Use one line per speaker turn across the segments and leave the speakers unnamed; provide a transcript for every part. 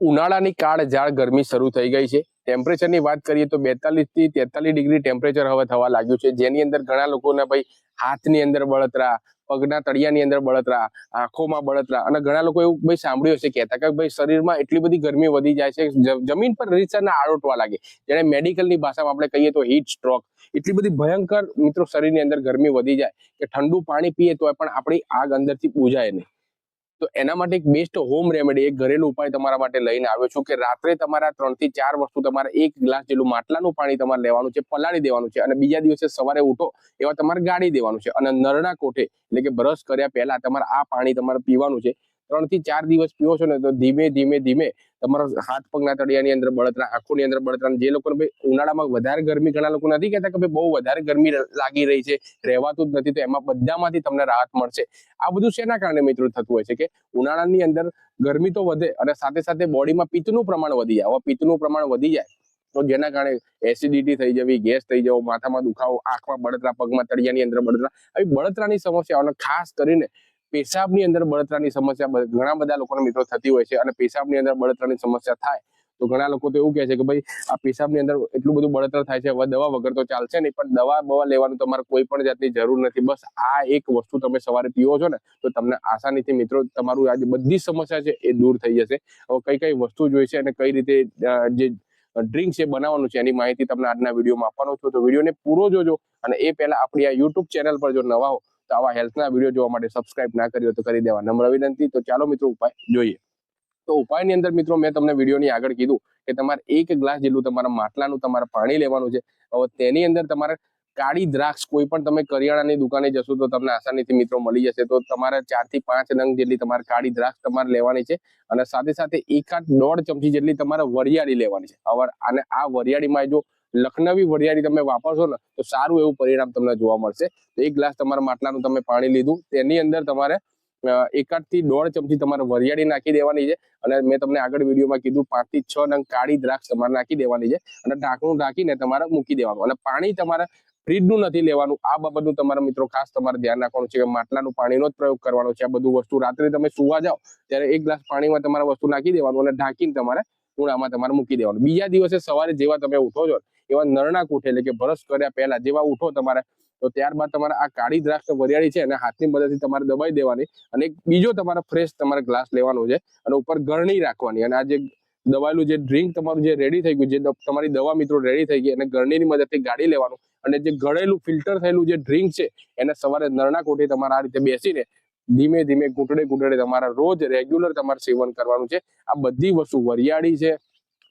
ઉનાળાની કાળ જાળ ગરમી શરૂ થઈ ગઈ છે. ટેમ્પરેચરની વાત કરીએ તો બેતાલીસથી તેતાલીસ ડિગ્રી ટેમ્પરેચર હવે થવા લાગ્યું છે. જેની અંદર ઘણા લોકોને ભાઈ હાથની અંદર બળતરા, પગના તળિયાની અંદર બળતરા, આંખોમાં બળતરા અને ઘણા લોકો એવું ભાઈ સાંભળ્યું હશે, કહેતા કે ભાઈ શરીરમાં એટલી બધી ગરમી વધી જાય છે જમીન પર રીતસરના આળોટવા લાગે. જેને મેડિકલની ભાષામાં આપણે કહીએ તો હીટ સ્ટ્રોક એટલી બધી ભયંકર મિત્રો શરીરની અંદર ગરમી વધી જાય કે ઠંડુ પાણી પીએ તો પણ આપણી આગ અંદરથી બુજાય નહીં. તો એના માટે એક બેસ્ટ હોમ રેમેડી એક ઘરેલું ઉપાય તમારા માટે લઈને આવ્યો છું કે રાત્રે તમારા ત્રણથી ચાર વસ્તુ તમારે એક ગ્લાસ જેટલું માટલાનું પાણી તમારે લેવાનું છે, પલાળી દેવાનું છે અને બીજા દિવસે સવારે ઉઠો એવા તમારે ગાળી દેવાનું છે અને નરણા કોઠે એટલે કે બ્રશ કર્યા પહેલા તમારે આ પાણી તમારે પીવાનું છે. ત્રણથી ચાર દિવસ પીવો છો ને, તો ધીમે ધીમે ધીમે તમારા હાથ પગના તળિયાની અંદર, બળતરા, આંખોની અંદર બળતરા જે લોકોને ઉનાળામાં વધારે ગરમી ઘણા લોકો નથી કહેતા કે બહુ વધારે ગરમી લાગી રહી છે, રહેવાતું જ નથી, તો એમાં બધામાંથી તમને રાહત મળશે. આ બધું શેના કારણે મિત્રો થતું હોય છે કે ઉનાળાની અંદર ગરમી તો વધે અને સાથે સાથે બોડીમાં પિત્તનું પ્રમાણ વધી જાય. હવે પિત્તનું પ્રમાણ વધી જાય તો જેના કારણે એસિડિટી થઈ જવી, ગેસ થઈ જવો, માથામાં દુખાવો, આંખમાં બળતરા, પગમાં તળિયાની અંદર બળતરા આવી બળતરાની સમસ્યાઓને ખાસ કરીને પેશાબની અંદર બળતરાની સમસ્યા ઘણા બધા લોકોના મિત્રો થતી હોય છે અને પેશાબની અંદર બળતરાની સમસ્યા થાય, તો ઘણા લોકો તો એવું કહે છે કે ભાઈ, આ પેશાબની અંદર એટલું બધું બળતર થાય છે, હવે દવા વગર તો ચાલશે નહીં, પણ દવા બવા લેવાનું તમારે કોઈ પણ જાતની જરૂર નથી. બસ આ એક વસ્તુ તમે સવારે પીવો છો ને, તો તમને આસાનીથી મિત્રો તમારું આ જે બધી સમસ્યા છે એ દૂર થઈ જશે. હવે કઈ કઈ વસ્તુ જોઈશે અને કઈ રીતે જે ડ્રિંક છે બનાવવાનું છે એની માહિતી તમને આજના વિડીયોમાં આપવાનો છું. તો વિડીયોને પૂરો જોજો અને એ પહેલા આપણી આ યુટ્યુબ ચેનલ પર જો નવા હો તો આવા હેલ્થના વીડિયો જોવા માટે સબસ્ક્રાઇબ ના કર્યો તો કરી દેવા. નમ્ર વિનંતી. તો ચાલો મિત્રો ઉપાય જોઈએ. તો ઉપાયની અંદર મિત્રો મેં તમને વિડીયોની આગળ કીધું કે તમારે એક ગ્લાસ જેટલું તમારા માટલાનું તમારે પાણી લેવાનું છે. હવે તેની અંદર તમારે કાળી દ્રાક્ષ કોઈ પણ તમે કરિયાણાની દુકાને જશો તો તમને આસાનીથી મિત્રો મળી જશે. તો તમારે ચારથી પાંચ નંગ જેટલી તમારે કાળી દ્રાક્ષ તમારે લેવાની છે અને સાથે સાથે એકાદ દોઢ ચમચી જેટલી તમારે વરિયાળી લેવાની છે. હવે અને આ વરિયાળીમાં જો લખનવી વરિયાળી તમે વાપરશો ને, તો સારું એવું પરિણામ તમને જોવા મળશે. તો એક ગ્લાસ તમારા માટલાનું તમે પાણી લીધું, તેની અંદર તમારે એકાદથી દોઢ ચમચી તમારે વરિયાળી નાખી દેવાની છે અને મેં તમને આગળ વિડીયોમાં કીધું પાંચથી છ નંગ કાળી દ્રાક્ષ તમારે નાખી દેવાની છે અને ઢાંકણું ઢાંકીને તમારે મૂકી દેવાનું. અને પાણી તમારે ફ્રીજનું નથી લેવાનું. આ બાબતનું તમારા મિત્રો ખાસ તમારે ધ્યાન રાખવાનું છે કે માટલાનું પાણીનો જ પ્રયોગ કરવાનો છે. આ બધું વસ્તુ રાત્રે તમે સુવા જાઓ, ત્યારે એક ગ્લાસ પાણીમાં તમારે વસ્તુ નાખી દેવાનું અને ઢાંકીને તમારે ઉણામાં તમારે મૂકી દેવાનું. બીજા દિવસે સવારે જેવા તમે ઉઠો છો એવા નરણા કોઠે, એટલે કે બ્રશ કર્યા પહેલા જેવા ઉઠો તમારે, તો ત્યારબાદ તમારે આ કાળી દ્રાક્ષ વરિયાળી છે અને હાથની મદદથી તમારે દબાઈ દેવાની અને એક બીજો તમારે ફ્રેશ તમારે ગ્લાસ લેવાનો છે અને ઉપર ગરણી રાખવાની. અને આ જે દવાયેલું જે ડ્રિંક તમારું જે રેડી થઈ ગયું, જે તમારી દવા મિત્રો રેડી થઈ ગઈ અને ગરણીની મદદથી ગાડી લેવાનું અને જે ગળેલું ફિલ્ટર થયેલું જે ડ્રિંક છે, એને સવારે નરણા કોઠે તમારે આ રીતે બેસીને ધીમે ધીમે ઘૂંટડે ઘૂંટડે તમારા રોજ રેગ્યુલર તમારે સેવન કરવાનું છે. આ બધી વસ્તુ વરિયાળી છે.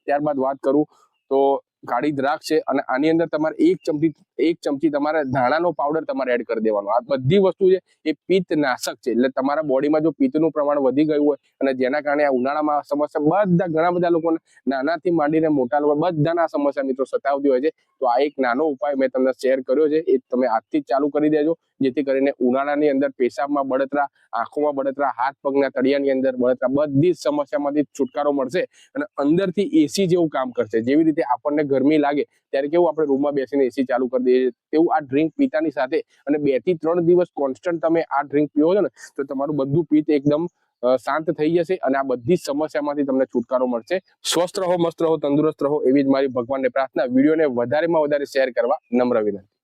ત્યારબાદ વાત કરું તો કાળી દ્રાક્ષ છે અને આની અંદર તમારે એક ચમચી એક ચમચી તમારે ધાણાનો પાવડર તમારે એડ કરી દેવાનો. આ બધી વસ્તુ છે, એ પિત્ત નાશક છે. એટલે તમારા બોડીમાં જો પિત્તનું પ્રમાણ વધી ગયું હોય અને જેના કારણે આ ઉનાળામાં સમસ્યા બધા, ઘણા બધા લોકોને નાનાથી માંડીને મોટા લોકો બધાના આ સમસ્યા મિત્રો સતાવતી હોય છે. તો આ એક નાનો ઉપાય મેં તમને શેર કર્યો છે. એ તમે આજથી ચાલુ કરી દેજો. જેથી કરીને ઉનાળાની અંદર પેશાબમાં બળતરા, આંખોમાં બળતરા, હાથ પગના તળિયાની અંદર બળતરા, બધી જ સમસ્યામાંથી છુટકારો મળશે અને અંદરથી એસી જેવું કામ કરશે. જેવી રીતે આપણને ગરમી લાગે, ત્યારે કેવું આપણે રૂમમાં બેસીને એસી ચાલુ કરી દઈએ. તેવું આ ડ્રિંક પીતાની સાથે અને બેથી ત્રણ દિવસ કોન્સ્ટન્ટ તમે આ ડ્રિંક પીવો છો ને, તો તમારું બધું પિત્ત એકદમ શાંત થઈ જશે અને આ બધી સમસ્યામાંથી તમને છુટકારો મળશે. સ્વસ્થ રહો, મસ્ત રહો, તંદુરસ્ત રહો એવી જ મારી ભગવાનને પ્રાર્થના. વિડીયોને વધારેમાં વધારે શેર કરવા નમ્ર વિનંતી.